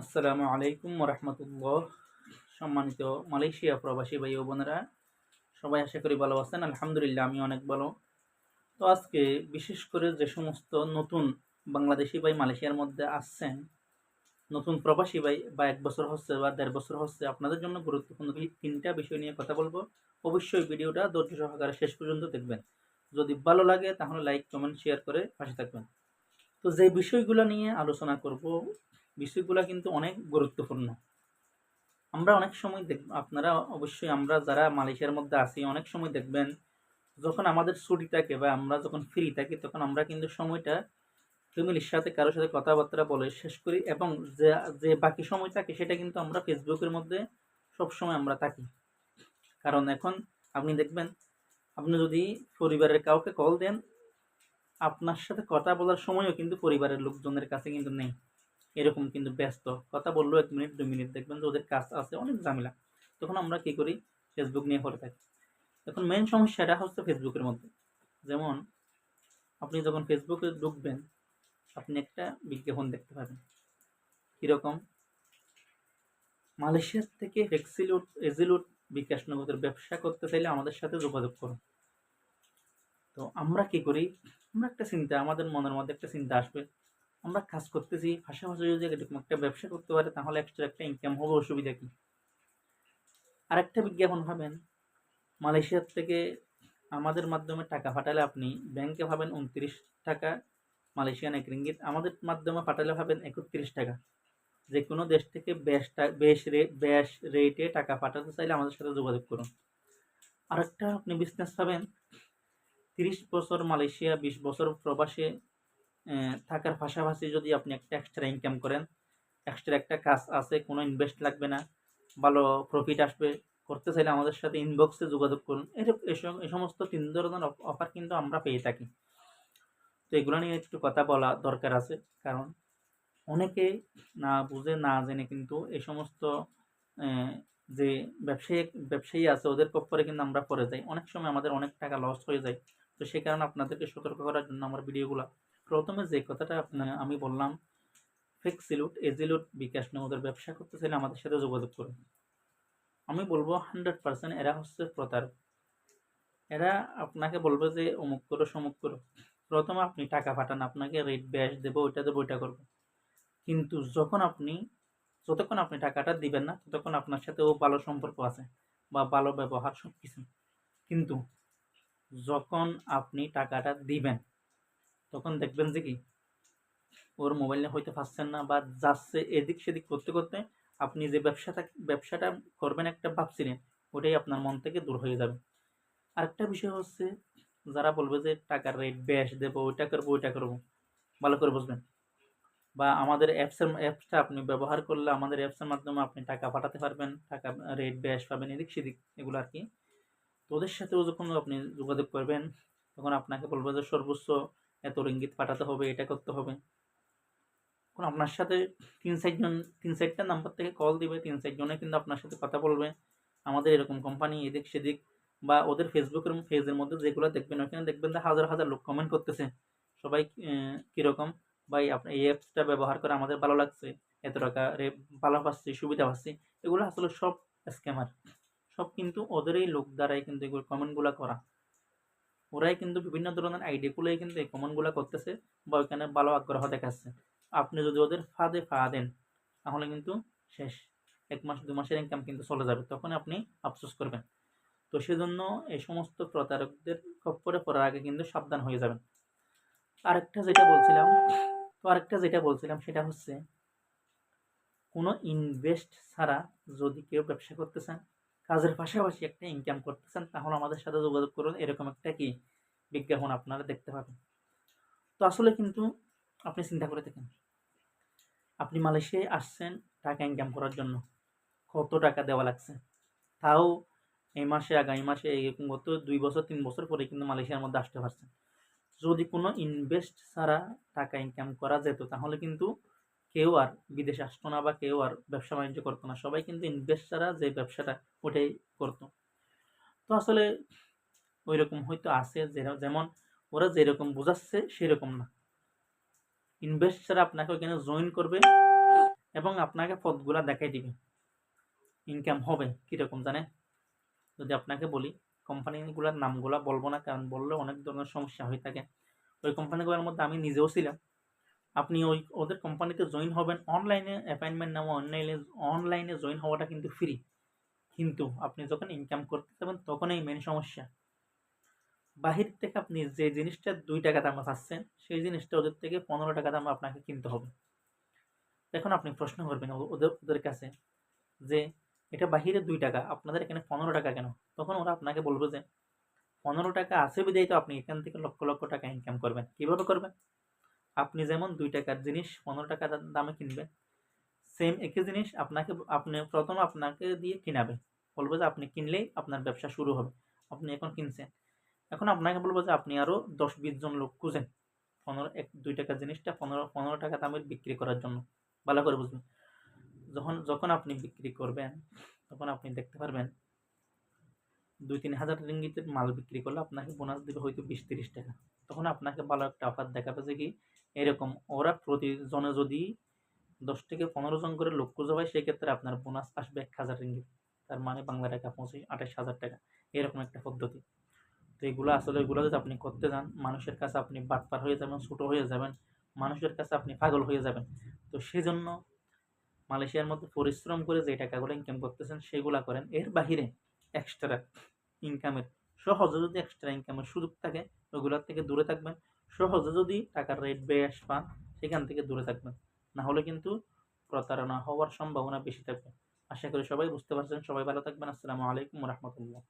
আসসালামু আলাইকুম রহমতুল্লাহ সম্মানিত মালয়েশিয়া প্রবাসী ভাই ও বোনেরা, সবাই আশা করি ভালো আছেন, আলহামদুলিল্লাহ আমি অনেক ভালো। তো আজকে বিশেষ করে যে সমস্ত নতুন বাংলাদেশি ভাই মালয়েশিয়ার মধ্যে আসছেন, নতুন প্রবাসী ভাই বা এক বছর হচ্ছে বা দেড় বছর হচ্ছে, আপনাদের জন্য গুরুত্বপূর্ণ তিনটা বিষয় নিয়ে কথা বলব। অবশ্যই ভিডিওটা ধৈর্য সহকারে শেষ পর্যন্ত দেখবেন। যদি ভালো লাগে তাহলে লাইক, কমেন্ট, শেয়ার করে পাশে থাকবেন। তো যে বিষয়গুলো নিয়ে আলোচনা করব, বিষয়গুলো কিন্তু অনেক গুরুত্বপূর্ণ। আমরা অনেক সময় দেখ, আপনারা অবশ্যই আমরা যারা মালয়েশিয়ার মধ্যে আছি, অনেক সময় দেখবেন যখন আমাদের ছুটি থাকে বা আমরা যখন ফ্রি থাকি, তখন আমরা কিন্তু সময়টা ফ্যামিলির সাথে কারোর সাথে কথাবার্তা বলে শেষ করি এবং যে যে বাকি সময় থাকে সেটা কিন্তু আমরা ফেসবুকের মধ্যে সব সময় আমরা থাকি। কারণ এখন আপনি দেখবেন, আপনি যদি পরিবারের কাউকে কল দেন আপনার সাথে কথা বলার সময়ও কিন্তু পরিবারের লোকজনের কাছে কিন্তু নেই। এরকম কিন্তু ব্যস্ত। কথা বলল এক মিনিট দু মিনিট। দেখবেন যে ওদের কাজ আছে, অনেক ঝামেলা। তখন আমরা কি করি? ফেসবুক নিয়ে পড়ে থাকি। এখন মেন সমস্যাটা হচ্ছে ফেসবুকের মধ্যে। যেমন, আপনি যখন ফেসবুকে ঢুকবেন, আপনি একটা বিজ্ঞাপন দেখতে পাবেন। কীরকম? মালয়েশিয়ার থেকে ফেক্সিলুট এজিলুট বিকাশ নগদের ব্যবসা করতে চাইলে আমাদের সাথে যোগাযোগ করুন। তো আমরা কি করি? আমরা একটা চিন্তা, আমাদের মনের মধ্যে একটা চিন্তা আসবে। আমরা কাজ করতেছি পাশাপাশি যদি একটা ব্যবসা করতে পারে, তাহলে এক্সট্রা একটা ইনকাম হবে, অসুবিধা কি? আরেকটা বিজ্ঞাপন ভাবেন, মালয়েশিয়ার থেকে আমাদের মাধ্যমে টাকা পাঠালে আপনি ব্যাংকে ভাবেন উনত্রিশ টাকা, মালয়েশিয়ান এক রিঙ্গিত, আমাদের মাধ্যমে পাঠালে ভাবেন একত্রিশ টাকা। যে কোনো দেশ থেকে বেশ বেশ রে, বেশ রেটে টাকা পাঠাতে চাইলে আমাদের সাথে যোগাযোগ করুন। আরেকটা আপনি বিজনেস পাবেন তিরিশ বছর মালয়েশিয়া, বিশ বছর প্রবাসে থাকার পাশাপাশি যদি আপনি একটা এক্সট্রা ইনকাম করেন এক্সট্রা একটা কাজ আছে, কোনো ইনভেস্ট লাগবে না, ভালো প্রফিট আসবে, করতে চাইলে আমাদের সাথে ইনবক্সে যোগাযোগ করুন। এসব এই সমস্ত তিন ধরনের অফার কিন্তু আমরা পেয়ে থাকি। তো এগুলো নিয়ে একটু কথা বলা দরকার আছে, কারণ অনেকে না বুঝে না জেনে কিন্তু এই সমস্ত যে ব্যবসায়ী ব্যবসায়ী আছে, ওদের কপ্পরে কিন্তু আমরা পড়ে যাই। অনেক সময় আমাদের অনেক টাকা লস হয়ে যায়। তো সেই কারণে আপনাদেরকে সতর্ক করার জন্য আমার ভিডিওগুলো। প্রথমে যে কথাটা আমি বললাম ফেক সিলুট এজিলুট বিকাশ নগদের ব্যবসা করতে চাইলে আমাদের সাথে যোগাযোগ করুন। আমি বলব হান্ড্রেড পার্সেন্ট এরা হচ্ছে প্রতারক। এরা আপনাকে বলবে যে, অমুক করো, সমুক করো। প্রথমে আপনি টাকা পাঠান, আপনাকে রেট ব্যাস দেবো, ওইটা দেবো, ওইটা করব। কিন্তু যখন আপনি যতক্ষণ আপনি টাকাটা দিবেন না, ততক্ষণ আপনার সাথে ও ভালো সম্পর্ক আছে বা ভালো ব্যবহার সব কিছু কিন্তু যখন আপনি টাকাটা দিবেন, তখন দেখবেন যে কি, ওর মোবাইল হয়তো পাচ্ছেন না বা যাচ্ছে এদিক সেদিক করতে করতে আপনি যে ব্যবসাটা ব্যবসাটা করবেন একটা ভাবছিলেন, ওটাই আপনার মন থেকে দূর হয়ে যাবে। আরেকটা বিষয় হচ্ছে, যারা বলবে যে টাকার রেট ব্যাস দেবো, ওইটা করব ওইটা করব, ভালো করে বুঝবেন। বা আমাদের অ্যাপসের অ্যাপসটা আপনি ব্যবহার করলে আমাদের অ্যাপসের মাধ্যমে আপনি টাকা পাঠাতে পারবেন, টাকা রেট ব্যাস পাবেন, এদিক সেদিক এগুলো আর কি তো ওদের সাথেও যখন আপনি যোগাযোগ করবেন, তখন আপনাকে বলবে যে সর্বোচ্চ এত রিঙ্গিত পাঠাতে হবে, এটা করতে হবে। এখন আপনার সাথে তিন চারজন তিন চারটা নাম্বার থেকে কল দিবে, তিন চারজনে কিন্তু আপনার সাথে কথা বলবে। আমাদের এরকম কোম্পানি এদিক সেদিক বা ওদের ফেসবুকের পেজের মধ্যে যেগুলো দেখবেন, ওখানে দেখবেন যে হাজার হাজার লোক কমেন্ট করতেছে। সবাই কীরকম? আপনার এই অ্যাপসটা ব্যবহার করে আমাদের ভালো লাগছে। এত টাকা রে, ভালো পাচ্ছি, সুবিধা পাচ্ছি। এগুলো আসলে সব স্ক্যামার সব কিন্তু ওদেরই লোক দ্বারাই কিন্তু এগুলো কমেন্টগুলো করা। ওরাই কিন্তু বিভিন্ন ধরনের আইডিয়াগুলোই কিন্তু এই কমেন্টগুলো করতেছে বা ওইখানে ভালো আগ্রহ দেখাচ্ছে। আপনি যদি ওদের ফাঁদে ফা দেন, তাহলে কিন্তু শেষ। এক মাস, দু মাসের ইনকাম কিন্তু চলে যাবে। তখন আপনি আফসোস করবেন। তো সেজন্য এই সমস্ত প্রতারকদের খপ্পরে পড়ার আগে কিন্তু সাবধান হয়ে যাবেন। আরেকটা যেটা বলছিলাম তো আরেকটা যেটা বলছিলাম সেটা হচ্ছে, কোনো ইনভেস্ট ছাড়া যদি কেউ ব্যবসা করতে চান, কাজের পাশাপাশি একটা ইনকাম করতে চান, তাহলে আমাদের সাথে যোগাযোগ করুন। এরকম একটা কি বিজ্ঞাপন আপনারা দেখতে পাবেন। তো আসলে কিন্তু আপনি চিন্তা করে দেখেন, আপনি মালয়েশিয়ায় আসছেন টাকা ইনকাম করার জন্য, কত টাকা দেওয়া লাগছে? তাও এই মাসে, আগামী মাসে, এরকম গত দুই বছর, তিন বছর পরে কিন্তু মালয়েশিয়ার মধ্যে আসতে পারছেন। যদি কোনো ইনভেস্ট ছাড়া টাকা ইনকাম করা যেত, তাহলে কিন্তু কেউ আর বিদেশে আসতো না বা কেউ আর ব্যবসা বাণিজ্য করতো না। সবাই কিন্তু ইনভেস্ট ছাড়া যে ব্যবসাটা, ওটাই করতো। তো আসলে ওই রকম হয়তো আছে যেমন ওরা যেরকম বোঝাচ্ছে সেরকম না। ইনভেস্ট ছাড়া আপনাকে ওইখানে জয়েন করবে এবং আপনাকে পদগুলা দেখাই দিবে। ইনকাম হবে কীরকম, জানেন? যদি আপনাকে বলি। কোম্পানিগুলোর নামগুলো বলব না, কারণ বললে অনেক ধরনের সমস্যা হয়ে থাকে। ওই কোম্পানিগুলোর মধ্যে আমি নিজেও ছিলাম। আপনি ওই, ওদের কোম্পানিতে জয়েন হবেন অনলাইনে অ্যাপয়েন্টমেন্ট নেওয়া অনলাইনে অনলাইনে জয়েন হওয়াটা কিন্তু ফ্রি কিন্তু আপনি যখন ইনকাম করতে যাবেন, তখনই মেন সমস্যা। বাহির থেকে আপনি যে জিনিসটা দুই টাকা দামে পাচ্ছেন সেই জিনিসটা ওদের থেকে পনেরো টাকা দামে আপনাকে কিনতে হবে। এখন আপনি প্রশ্ন করবেন ওদের ওদের কাছে যে এটা বাহিরে দুই টাকা, আপনাদের এখানে পনেরো টাকা কেন? তখন ওরা আপনাকে বলবে যে, পনেরো টাকা আছে বিদায় তো আপনি এখান থেকে লক্ষ লক্ষ টাকা ইনকাম করবেন। কীভাবে করবেন? আপনি যেমন দুই টাকার জিনিস পনেরো টাকা দামে কিনবেন সেম একই জিনিস আপনাকে, আপনি প্রথম আপনাকে দিয়ে কিনাবে। বলব যে, আপনি কিনলেই আপনার ব্যবসা শুরু হবে। আপনি এখন কিনছেন। এখন আপনাকে বলব যে, আপনি আরও দশ বিশ জন লোক খুঁজেন, পনেরো, এক, দুই টাকার জিনিসটা পনেরো পনেরো টাকা দামের বিক্রি করার জন্য। ভালো করে বুঝবেন। যখন যখন আপনি বিক্রি করবেন, তখন আপনি দেখতে পারবেন দুই তিন হাজার রিঙ্গিতের মাল বিক্রি করলে আপনাকে বোনাস দেবে হয়তো বিশ তিরিশ টাকা। তখন আপনাকে ভালো একটা অফার দেখাবে যে কি এরকম ওরা প্রতিজনে যদি দশ থেকে পনেরো জন করে লোক খুঁজে সেক্ষেত্রে আপনার বোনাস আসবে এক হাজার রিঙ্গিত। তার মানে বাংলা টাকা পঁচিশ আঠাশ হাজার টাকা। এরকম একটা পদ্ধতি। তো এগুলো আসলে এগুলো যদি আপনি করতে যান, মানুষের কাছে আপনি বাটপার হয়ে যাবেন, ছোটো হয়ে যাবেন, মানুষের কাছে আপনি পাগল হয়ে যাবেন। তো সেজন্য মালয়েশিয়ার মধ্যে পরিশ্রম করে যে টাকাগুলো ইনকাম করতেছেন, সেগুলা করেন। এর বাহিরে এক্সট্রা ইনকামের সহজে যদি এক্সট্রা ইনকামের সুযোগ থাকে, ওগুলোর থেকে দূরে থাকবেন। সহজে যদি টাকার রেট বেশ পান, সেখান থেকে দূরে থাকবেন। না হলে কিন্তু প্রতারণা হওয়ার সম্ভাবনা বেশি থাকবে। আশা করি সবাই বুঝতে পারছেন। সবাই ভালো থাকবেন। আসসালামু আলাইকুম রহমতুল্লাহ।